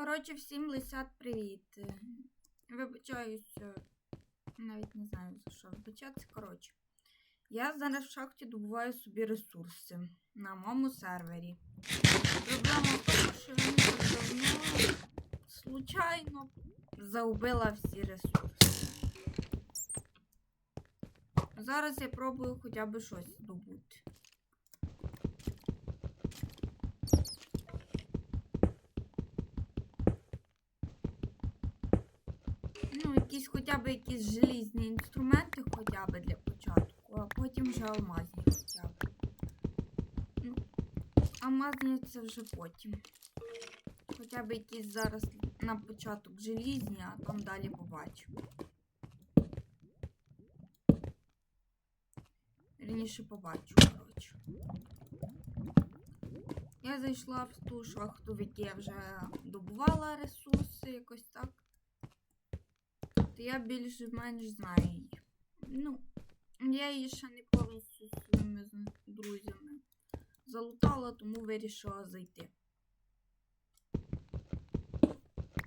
Коротше, всім лисят привіт. Е, Вибачаюсь, е, навіть не знаю за що вибачатися. Коротше, я зараз в шахті добуваю собі ресурси на моєму сервері. Проблема в тому, що він давно случайно загубила всі ресурси. Зараз я пробую хоча б щось здобути. Ну, якісь якісь желізні інструменти хоча б для початку, а потім вже алмазні хоча б. Ну, алмазні це вже потім. Хоча б якісь зараз на початок желізні, а там далі побачимо. Вірніше побачу, коротше. Я зайшла в ту шахту, в якій я вже добувала ресурси, якось так. Я більш-менш знаю її. Ну, я її ще не повністю зі своїми друзями залутала, тому вирішила зайти.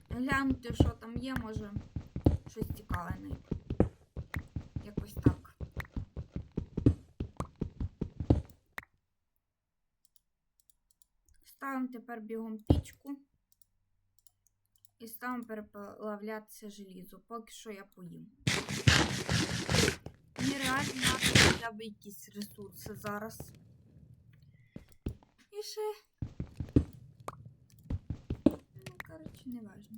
Глянути, що там є, може щось цікаве знайти. Якось так. Ставимо тепер бігом пічку. І ставимо переплавлятися желізо. Поки що я поїм. Мені реально треба б якісь ресурси зараз. І ще. Ну, коротше, не важно.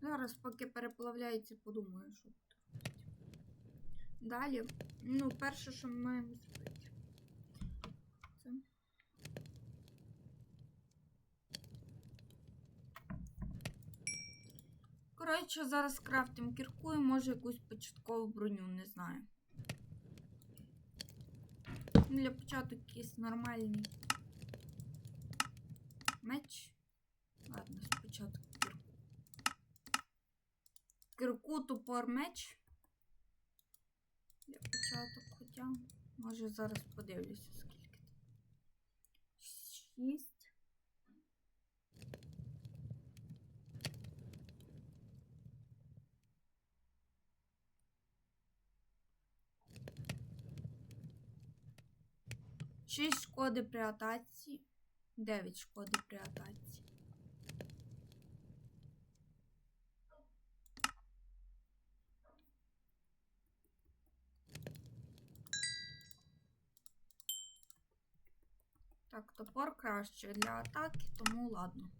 Зараз, поки переплавляється, подумаю, що тут. Далі, ну, перше, що ми маємо зробити. Це. Коротше, зараз крафтим кірку і може якусь початкову броню, не знаю. Для початку якийсь нормальний меч. Ладно, спочатку кірку. Кірку, топор, меч. Хоча, може зараз подивлюся, скільки там. Шість. Шість шкоди при атаці. Дев'ять шкоди при атаці. Так, топор краще для атаки, тому ладно.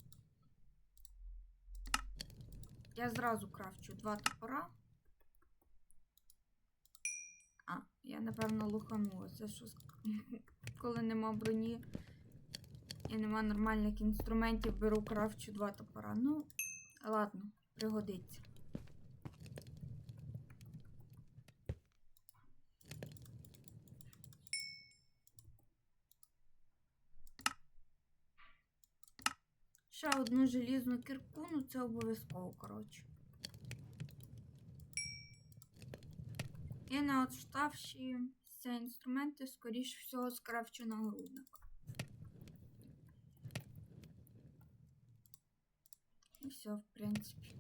Я зразу крафчу два топора. А, я напевно луханулася, що коли нема броні і нема нормальних інструментів, беру крафчу два топора. Ну, ладно, пригодиться. Ще одну желізну кірку, ну це обов'язково, коротше. І на отставші ці інструменти, скоріш всього, скрафчу нагрудник. І все, в принципі.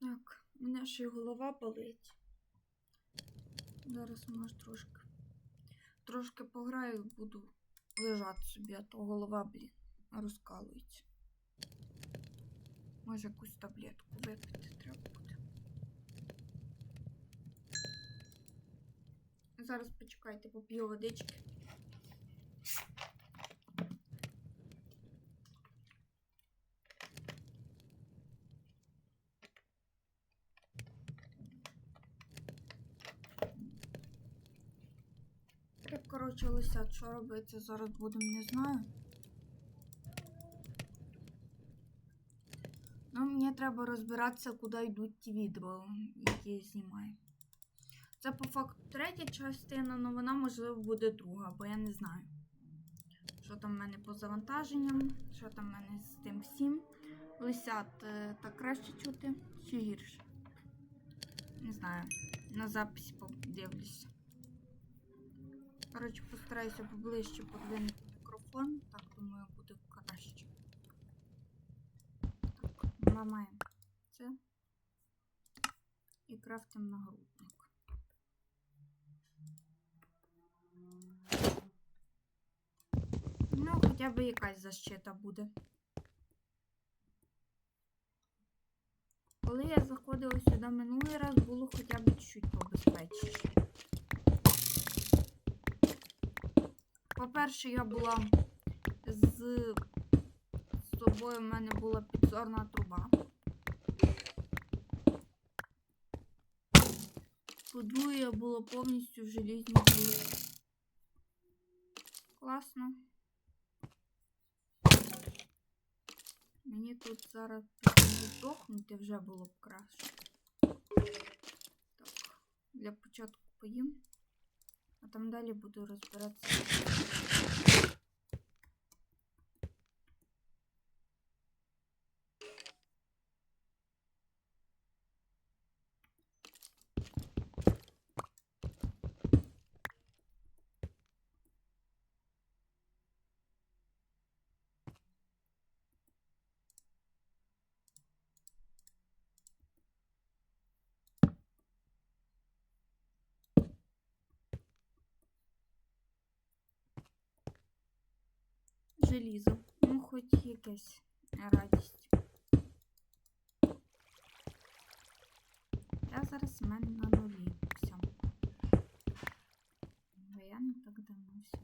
Так, у мене ще й голова болить. Зараз може трошки. Трошки пограю, буду лежати собі, а то голова, блін, розкалується. Може якусь таблетку випити треба буде. Зараз почекайте, поп'ю водички. Так, коротше, лисят, що робити зараз будемо, не знаю. Ну, мені треба розбиратися, куди йдуть ті відео, які я знімаю. Це по факту третя частина, але вона, можливо, буде друга, бо я не знаю, що там в мене по завантаженням? Що там в мене з тим всім? Лисят е, так краще чути чи гірше? Не знаю. На записі подивлюся. Коротше, постараюся поближче подвинути мікрофон. Так, думаю, буде краще. Так, ламаємо це. І крафтимо нагрудник. Ну, хоча б якась защита буде. Коли я заходила сюди минулий раз, було хоча б чуть-чуть побезпечніше. По-перше, я була з, собою в мене була підзорна труба. По-друге, я була повністю в желізній трубі. Класно. Мені тут зараз здохнути вже було б краще. Так, для початку поїм, а там далі буду розбиратися. Желізо. Ну, хоч якась радість. Я зараз в мене на нулі. Все. Бо я не так давно все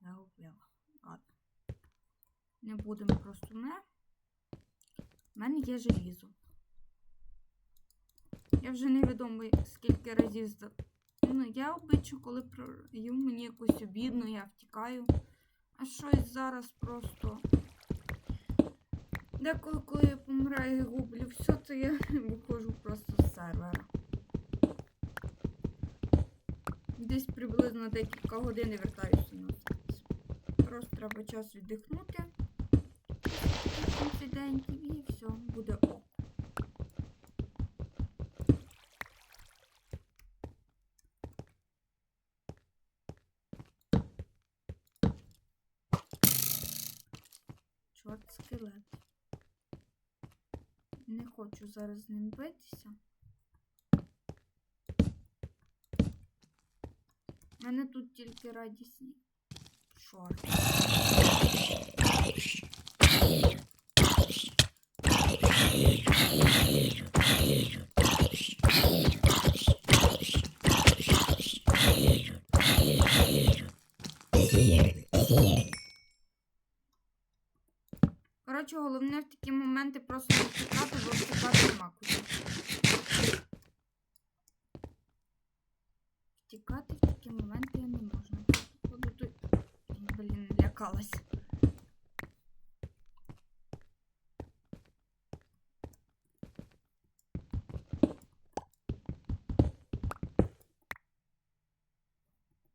загубила. Ладно. Не будемо просто не. У мене є желізо. Я вже невідомо скільки разів. Ну, я обичу, коли прою мені якось обідно, я втікаю. А щось зараз просто. Деколи, коли я помираю і гублю все, то я виходжу просто з сервера. Десь приблизно декілька годин і вертаюся назад. Просто треба час віддихнути. Інцидентів і все, буде ок. Чорт скелет. Хочу зараз з ним битися. У мене тут тільки радісні. Чорт. Коротше, головне в такі моменти просто не втікати, бо втікати нема. Втікати в такі моменти я не можна. Блін, лякалась.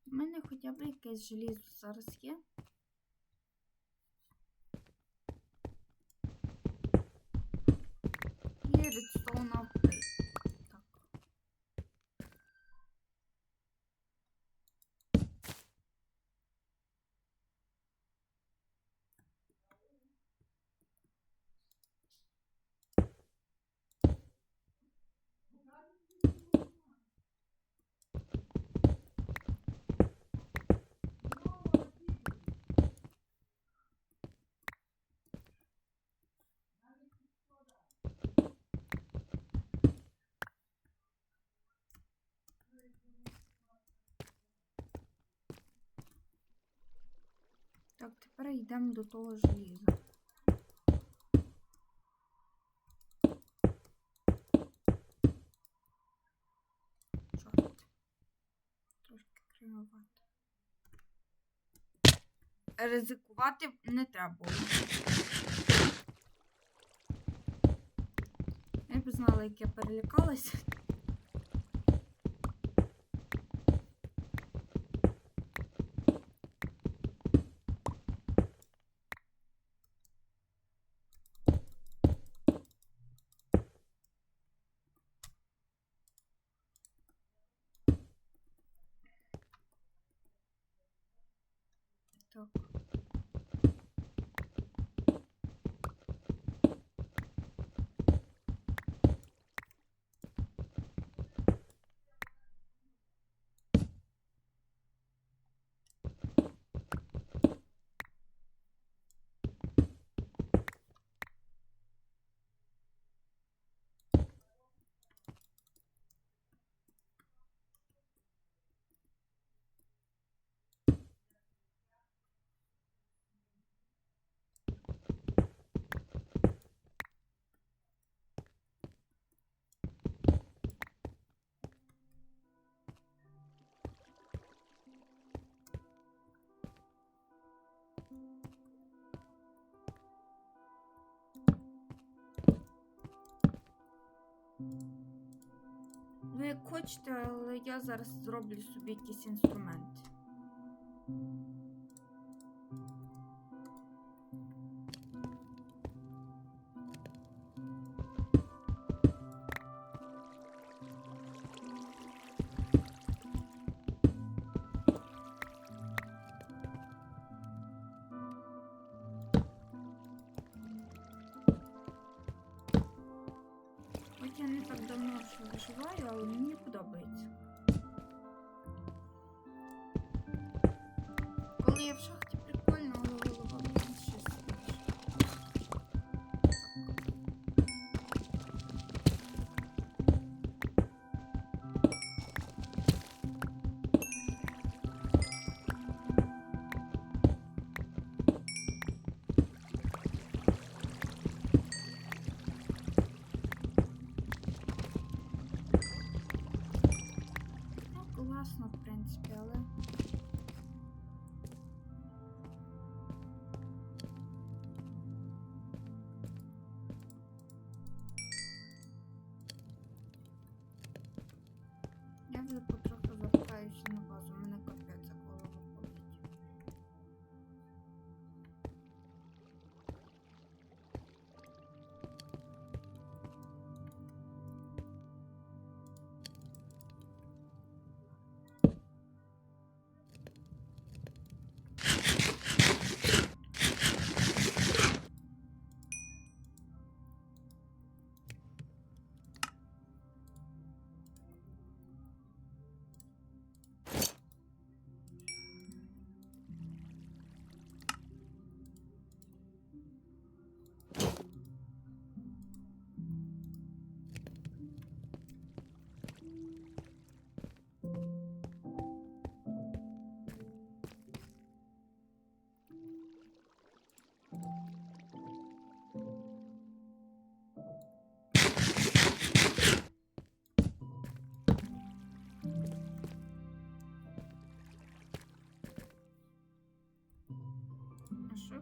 У мене хоча б якесь желізо зараз є. І редстоун апгрейд. Так. Так, тепер йдемо до того желіза. Чорт. Трошки кривовато. Ризикувати не треба. Я б знала, як я перелякалася. Так. Хочете, але я зараз зроблю собі якийсь інструмент.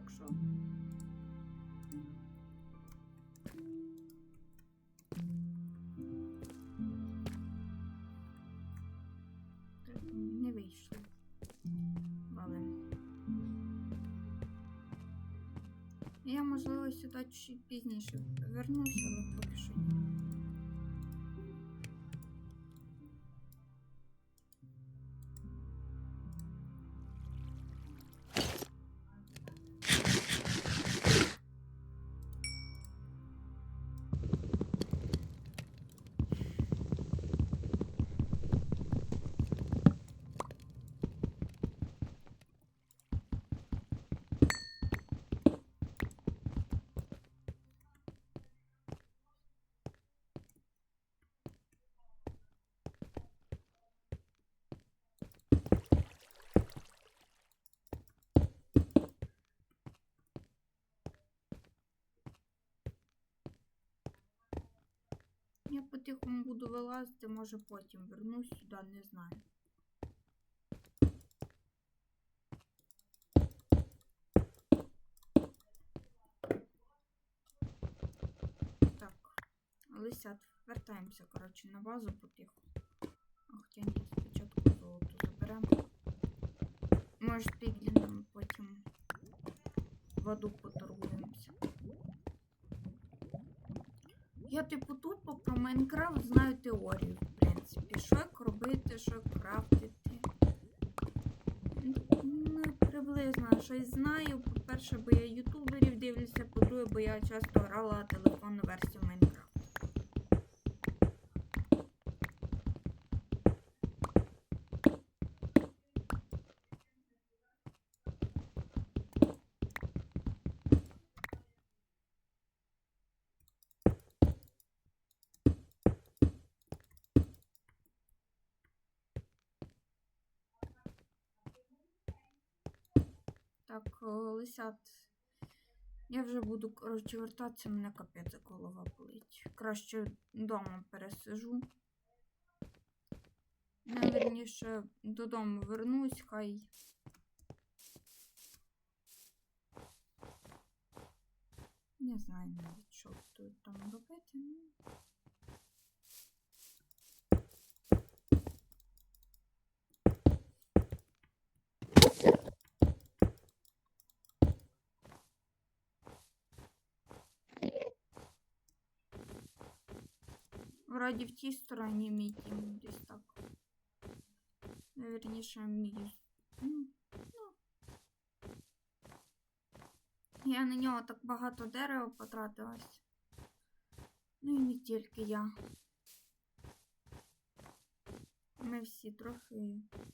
Якщо? Не вийшло. Валим. Я, можливо, сюди пізніше вернуся, але поки що ні. Буду вилазити, може потім вернусь сюди, не знаю. Так, Лисят, вертаємося, коротше, на базу потиху. Хоча ні, спочатку золото заберемо. Може, з потім воду поторгуємося. Я типу тупо про Майнкрафт знаю теорію, в принципі. Що як робити, що як крафтити. Ну, приблизно щось знаю. По-перше, бо я ютуберів дивлюся, по-друге, бо я часто грала телефонну версію Майнкрафт. Так, е, лисят. Я вже буду, коротше, вертатися, мене капець голова болить. Краще вдома пересижу. Я, додому вернусь, хай. Не знаю навіть, що тут там робити. ну. Вроді в тій стороні мій дім десь так. Ну, Вірніше, мій. Ну. Я на нього так багато дерева потратилась. Ну і не тільки я. Ми всі трохи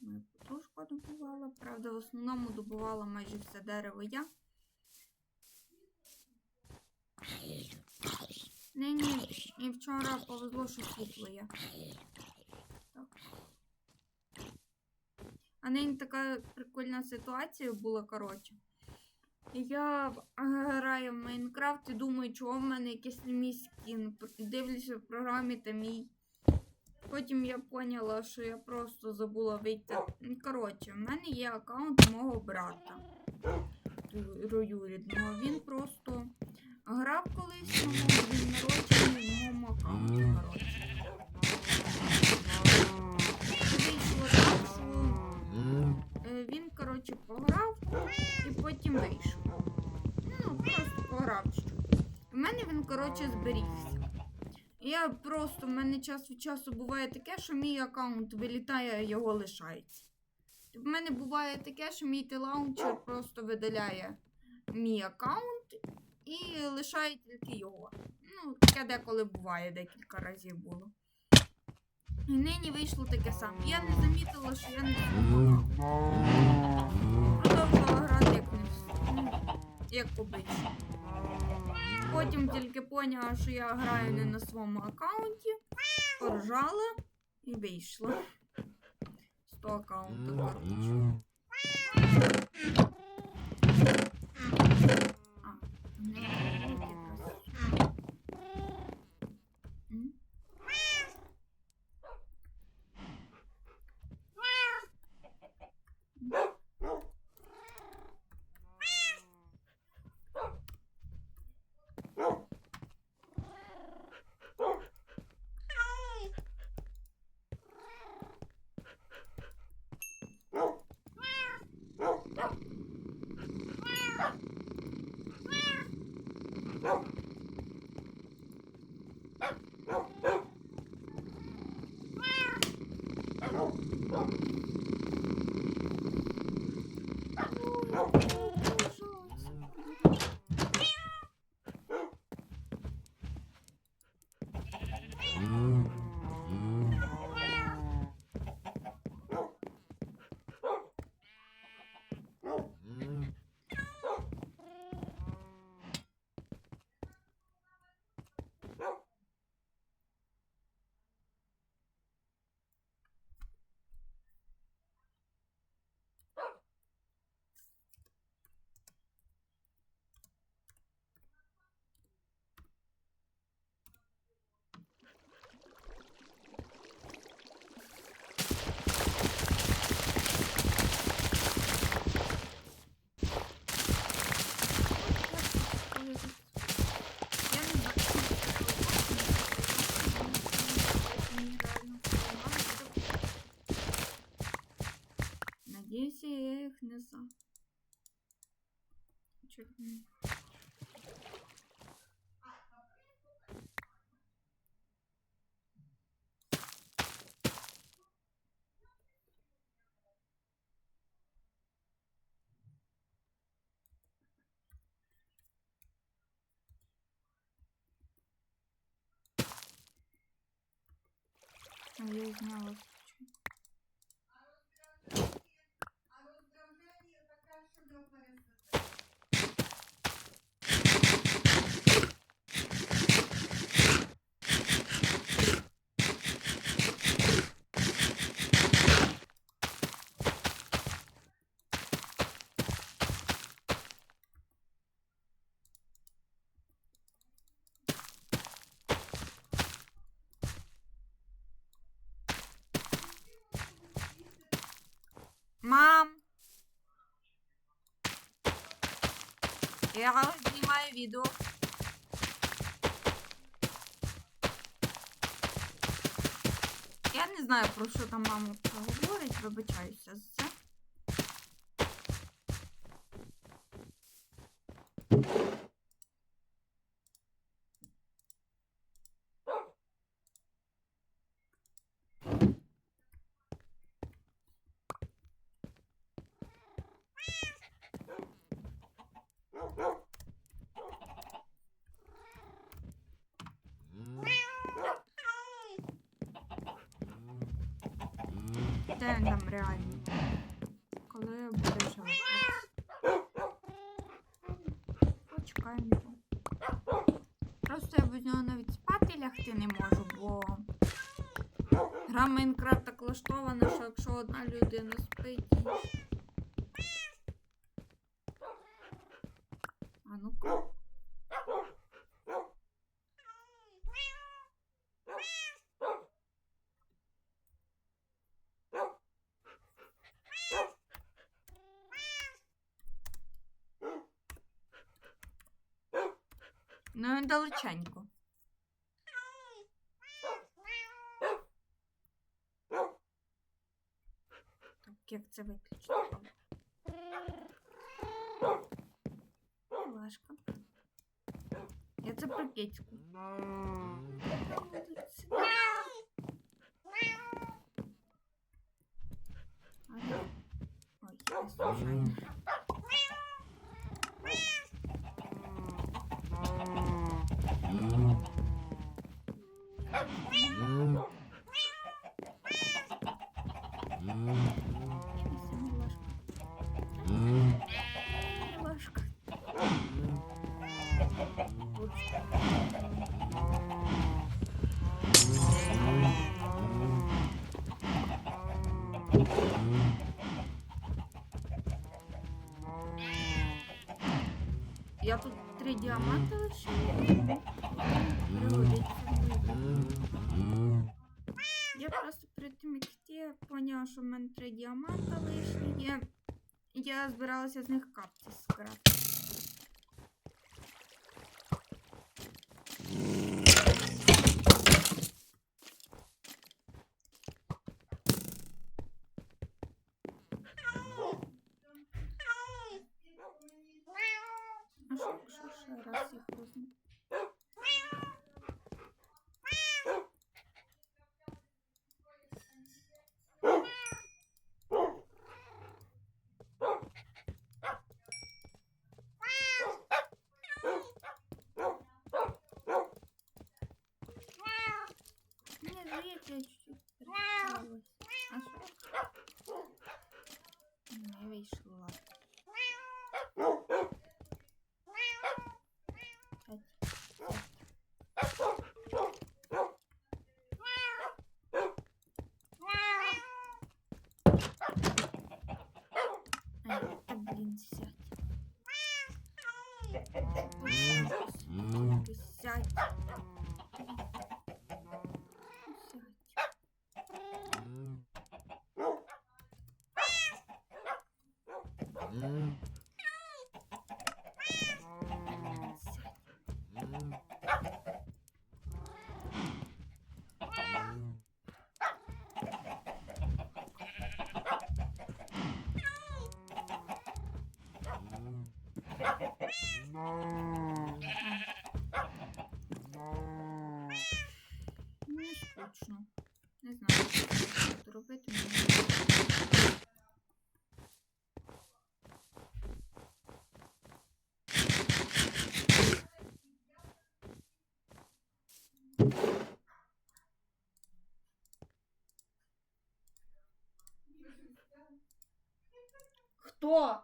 ми потрошку добувала. Правда, в основному добувала майже все дерево я. Ні, ні, і вчора повезло, що світло є. Так. А нині така прикольна ситуація була, коротше. Я граю в Майнкрафт і думаю, чого в мене якийсь не мій скін. Дивлюся в програмі та мій. Потім я поняла, що я просто забула вийти. Коротше, в мене є аккаунт мого брата. Троюрідного. Він просто грав колись день народження в моєму аккаунті, коротше. Вийшло так, що він, коротше, пограв і потім вийшов. Ну, просто пограв чуть. У мене він, коротше, зберігся. Я просто, в мене час від часу буває таке, що мій аккаунт вилітає, а його лишається. В мене буває таке, що мій телаунчер просто видаляє мій аккаунт і лишає тільки його. Ну, таке деколи буває, декілька разів було. І нині вийшло таке саме. Я не замітила, що я не. Продовжувала грати як не ну, як обично. Потім тільки поняла, що я граю не на своєму аккаунті, поржала і вийшла. З того аккаунту, коротше. True. Mm. I use my left. Мам! Я знімаю відео. Я не знаю, про що там мама говорить, вибачаюся за це. Де він там реально? Коли буде жити? Почекаємо його. Просто я нього навіть спати лягти не можу, бо гра Майнкрафт так влаштована, що якщо одна людина спить. А ну-ка. Ну він далеченько. Так, як це виключити? Важко. Я це про три лишила. Пригодиться. Я просто перед тим, як йти, поняла, що в мене три діаманта лишні є. Я збиралася з них капці збирати. А що, що ще раз їх візьму? Мені здається, я чуть-чуть перестаралась. А що? Не вийшло. Ай, та блін, сядь. Ти Сядь. Сядь. Мені скучно. Не знаю, що тут робити. мені. Хто?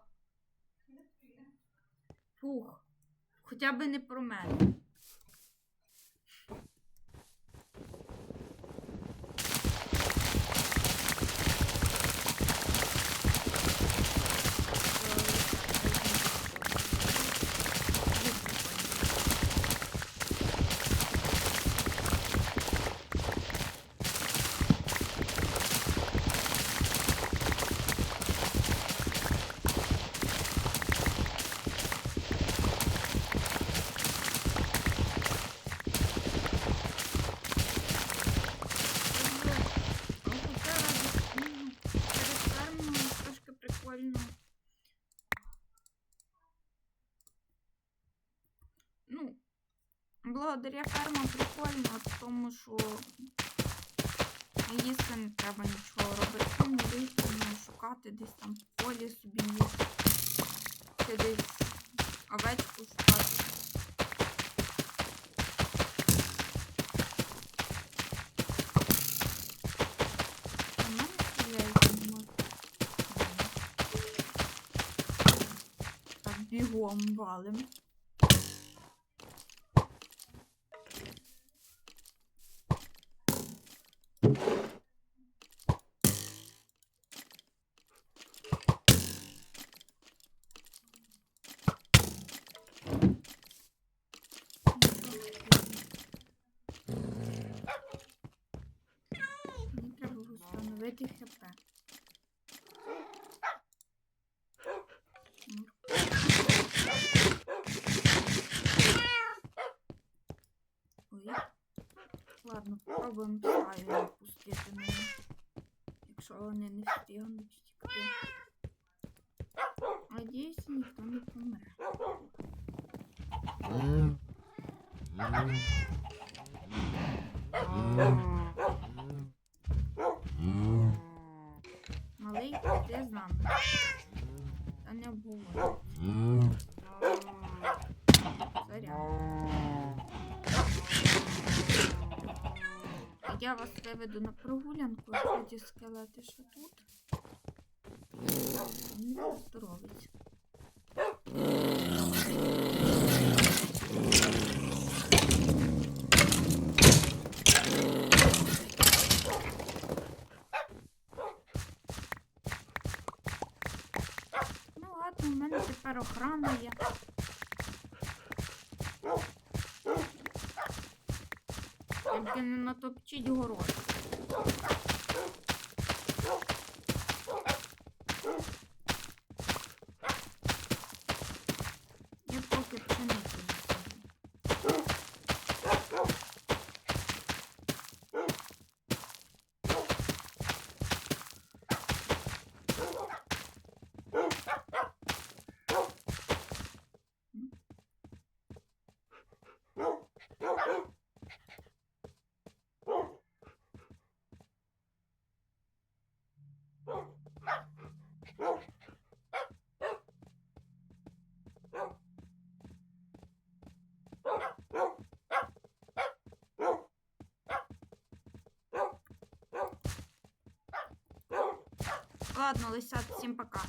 Фух. Хоча б не про мене. Трошки прикольно. Ну, благодаря фермам прикольно, тому, що їсти не треба нічого робити. Ну, не вийти, не шукати десь там в полі собі їсти. Чи десь овечку шукати. Бігом валим. Мені треба хп. Ой. Ладно, попробуємо правильно пустити мене. Якщо вони не встигнуть втікти. Надіюся, ніхто не помре. Малий, ти з нами. Та не обговорюй. Сорян. Я вас виведу на прогулянку, ті скелети, що тут. Не здоровить. Ну ладно, у мене тепер охрана є. Тільки не натопчіть город. Я поки пшеницю не сажу. Ладно, лисят, всім пока.